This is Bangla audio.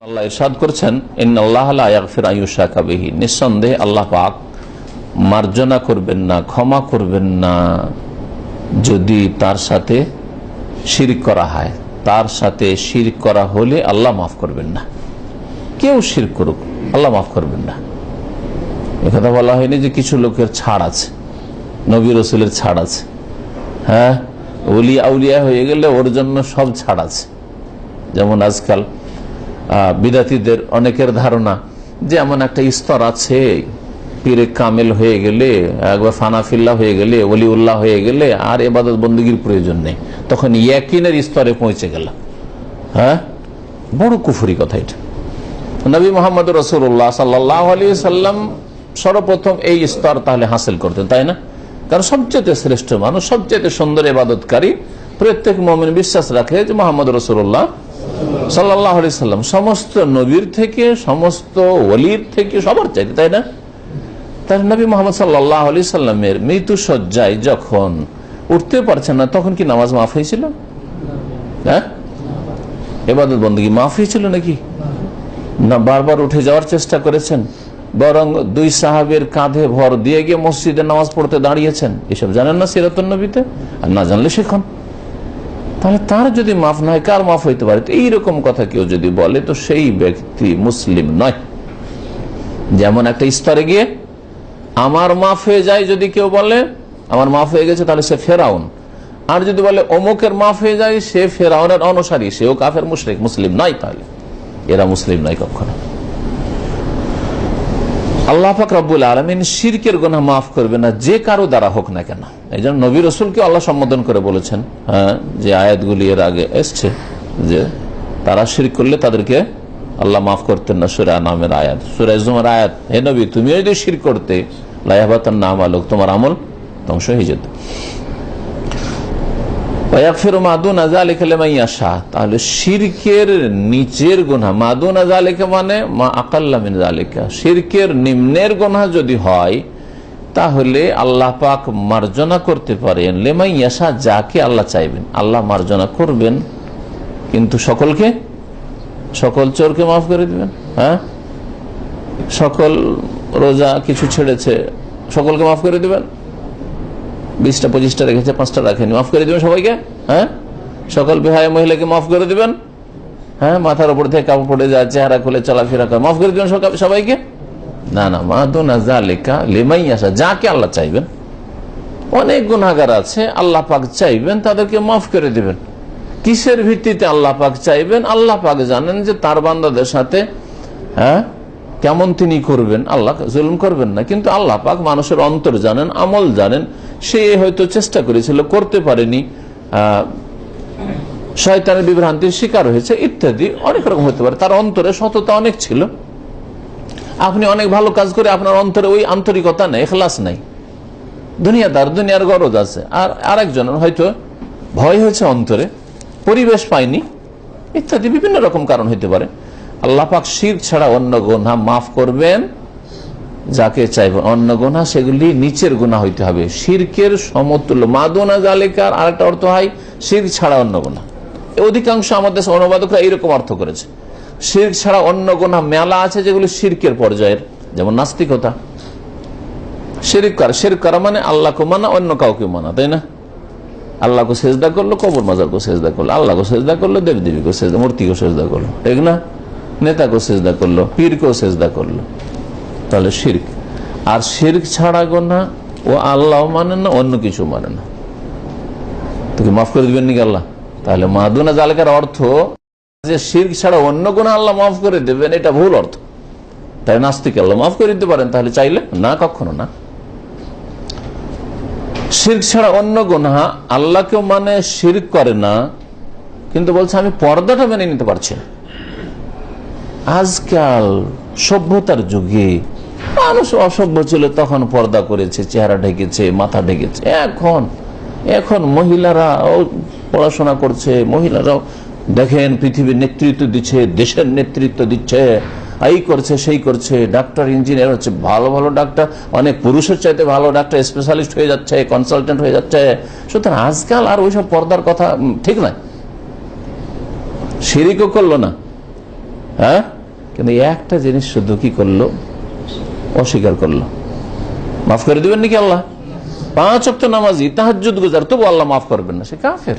আল্লাহ ইরশাদ করছেন ইন্নআল্লাহি নিঃসন্দেহে আল্লাহ পাক মার্জনা করবেন না, ক্ষমা করবেন না, যদি তার সাথে শিরিক করা হয়। তার সাথে শিরিক করা হলে আল্লাহ মাফ করবেন না। কেউ শির করুক, আল্লাহ মাফ করবেন না। একথা বলা হয়নি যে কিছু লোকের ছাড় আছে, নবী রসুলের ছাড় আছে। হ্যাঁ? উলিয়া উলিয়া হয়ে গেলে ওর জন্য সব ছাড় আছে। যেমন আজকাল বিদাতিদের অনেকের ধারণা যে এমন একটা স্তর আছে, পীরে কামেল হয়ে গেলে, একবার ফানাফিল্লা হয়ে গেলে অলি উল্লাহ হয়ে গেলে আর এবাদত বন্দীগীর প্রয়োজন নেই। তখন ইয়াকিনের স্তরে পৌঁছে গেল হ্যাঁ? বড় কুফুরি কথা এটা। নবী মোহাম্মদ রসুল্লাহ সাল্লাহ আলী সাল্লাম সর্বপ্রথম এই স্তর তাহলে হাসিল করতেন, তাই না? কারণ সবচেয়ে শ্রেষ্ঠ মানুষ, সবচেয়ে সুন্দর এবাদতকারী প্রত্যেক মমিন বিশ্বাস রাখে যে মোহাম্মদ রসুল্লাহ সাল্লাহ সাল্লাম। সমস্ত নবীর থেকে, সমস্ত ওলির থেকে, সবার চাইতে, তাই না? তার নবী মোহাম্মদ সাল্লাহ আলি সাল্লামের মৃত্যু সজ্জায় যখন উঠতে পারছেন না, তখন কি নামাজ মাফ হয়েছিল? হ্যাঁ? এবাদত বন্দী মাফ হয়েছিল নাকি? না, বারবার উঠে যাওয়ার চেষ্টা করেছেন। বরং দুই সাহাবের কাঁধে ভর দিয়ে গিয়ে মসজিদে নামাজ পড়তে দাঁড়িয়েছেন। এসব জানেন না সিরাতুল নবীতে? আর না জানলে শেখন। তাহলে তার যদি মাফ না হয়, কার মাফ হইতে পারে? তো এইরকম কথা কেউ যদি বলে, তো সেই ব্যক্তি মুসলিম নয়। যেমন একটা স্তরে গিয়ে, আমার মাফ হয়ে যায় যদি কেউ বলে, আমার মাফ হয়ে গেছে তাহলে সে ফেরাউন। আর যদি বলে, অমুকের মাফ হয়ে যায় সে ফেরাউনের অনুসারী, সেও কাফের মুশরিক, মুসলিম নয় তাহলে। এরা মুসলিম নয় কখনো। আল্লাহ পাক রব্বুল আলমিন শিরকের গোনা মাফ করবে না, যে কারও দ্বারা হোক না কেন। এই জন্য নবী রসুলকে আল্লাহ সম্বোধন করে বলেছেন হ্যাঁ যে আয়াতগুলি এর আগে এসছে, যে তারা শির করলে তাদেরকে আল্লাহ মাফ করতেন না, সুরা নামের আয়াত। সুরা আয়াত, হে নবী, তুমিও যদি শির করতে লাইহাবাতার নাম আলোক তোমার আমল ধ্বংস হয়ে যেত। তাহলে শিরকের গোনা মানে মা শিরকের নিম্নের গোনা যদি হয়, তাহলে আল্লাহ পাক মার্জনা করতে পারেন। লেমাই ইয়াসা যাকে আল্লাহ চাইবেন। আল্লাহ মার্জনা করবেন, কিন্তু সকলকে? সকল চোরকে মাফ করে দিবেন? হ্যাঁ? সকল রোজা কিছু ছেড়েছে, সকলকে মাফ করে দিবেন? বিশটা, পঁচিশটা রেখেছে, পাঁচটা রাখেনি। মাফ করে দিবেন সবাইকে? হ্যাঁ? সকল বিহায় মহিলাকে মাফ করে দিবেন? হ্যাঁ? মাথার উপর থেকে কাপড় পড়ে যায় চেহারা খুলে চলাফেরা করে। মাফ করে দিবেন সবাইকে? না না মাদুনা যা লেখা লেমাই আসা, যাকে আল্লাহ চাইবেন। অনেক গুণাগার আছে, আল্লাহ পাক চাইবেন, তাদেরকে মাফ করে দিবেন। কিসের ভিত্তিতে আল্লাহ পাক চাইবেন? আল্লাহ পাক জানেন যে তার বান্দাদের সাথে হ্যাঁ কেমন তিনি করবেন? আল্লাহ জুলুম করবেন না। কিন্তু আল্লাহ পাক মানুষের অন্তর জানেন, আমল জানেন। সে হয়তো চেষ্টা করেছিল, করতে পারেনি। শয়তানের বিভ্রান্তির শিকার হয়েছে, ইত্যাদি। অনেক রকম হতে পারে। তার অন্তরে সততা অনেক ছিল। আপনি অনেক ভালো কাজ করে আপনার অন্তরে ওই আন্তরিকতা নেই, এখলাস নাই। দুনিয়াদার, দুনিয়ার গরজ আছে। আর আরেকজনের হয়তো ভয় হয়েছে অন্তরে, পরিবেশ পায়নি, ইত্যাদি বিভিন্ন রকম কারণ হইতে পারে। আল্লাহ পাক শির ছাড়া অন্য গোনা মাফ করবেন, যাকে চাইবেন। অন্য গোনা সেগুলি নিচের গোনা হইতে হবে। শিরকের সমতুল্য। মাদনা জালেকার আরেকটা অর্থ হয়, শির ছাড়া অন্য গোনা অধিকাংশ আমাদের অনুবাদকরা এইরকম অর্থ করেছে। শির ছাড়া অন্য গোনা মেলা আছে যেগুলি শিরকের পর্যায়ের। যেমন নাস্তিকতা। শিরিক করা। মানে আল্লাহকে মানা, অন্য কাউকে মানা, তাই না? আল্লাহকে সেজদা করল, কবর মাজারকে সেজদা করল। আল্লাহকে সেজদা করল দেব দেবীকে সেজদা মূর্তিকে সেজদা করল। ঠিক না? নেতাকে সেজদা করল, পীরকেও সেজদা করল। তাহলে শির্ক। আর শির্ক ছাড়া গোনা ও আল্লাহ মানে না, অন্য কিছু মানে না। তোকে মাফ করে দিবেন নাকি আল্লাহ? তাহলে মাদুনা জালেকার অর্থ যে শির্ক ছাড়া অন্য কোনো আল্লাহ মাফ করে দেবেন, এটা ভুল অর্থ। তাই নাস্তিক আল্লাহ মাফ করে দিতে পারেন, তাহলে চাইলে? না, কখনো না। শির্ক ছাড়া অন্য গোনা আল্লাহকেও মানে শির্ক করে না, কিন্তু বলছে আমি পর্দাটা মেনে নিতে পারছি না। আজকাল সভ্যতার যুগে মানুষ অসভ্য ছিল, তখন পর্দা করেছে, চেহারা ঢেকেছে, মাথা ঢেকেছে। এখন এখন মহিলারাও পড়াশোনা করছে, মহিলারাও দেখেন পৃথিবীর নেতৃত্ব দিচ্ছে, দেশের নেতৃত্ব দিচ্ছে এই করছে, সেই করছে। ডাক্তার, ইঞ্জিনিয়ার হচ্ছে ভালো ভালো ডাক্তার, অনেক পুরুষের চাইতে ভালো ডাক্তার স্পেশালিস্ট হয়ে যাচ্ছে কনসালটেন্ট হয়ে যাচ্ছে। সুতরাং আজকাল আর ওইসব পর্দার কথা ঠিক নয় শিরিকও করল না। হ্যাঁ? কিন্তু একটা জিনিস শুধু কি করল, অস্বীকার করল। মাফ করে দিবেন নাকি আল্লাহ? পাঁচ অক্ট নামাজি তাহাজুদ গুজার, তবু আল্লাহ মাফ করবেন না, সে কাফের।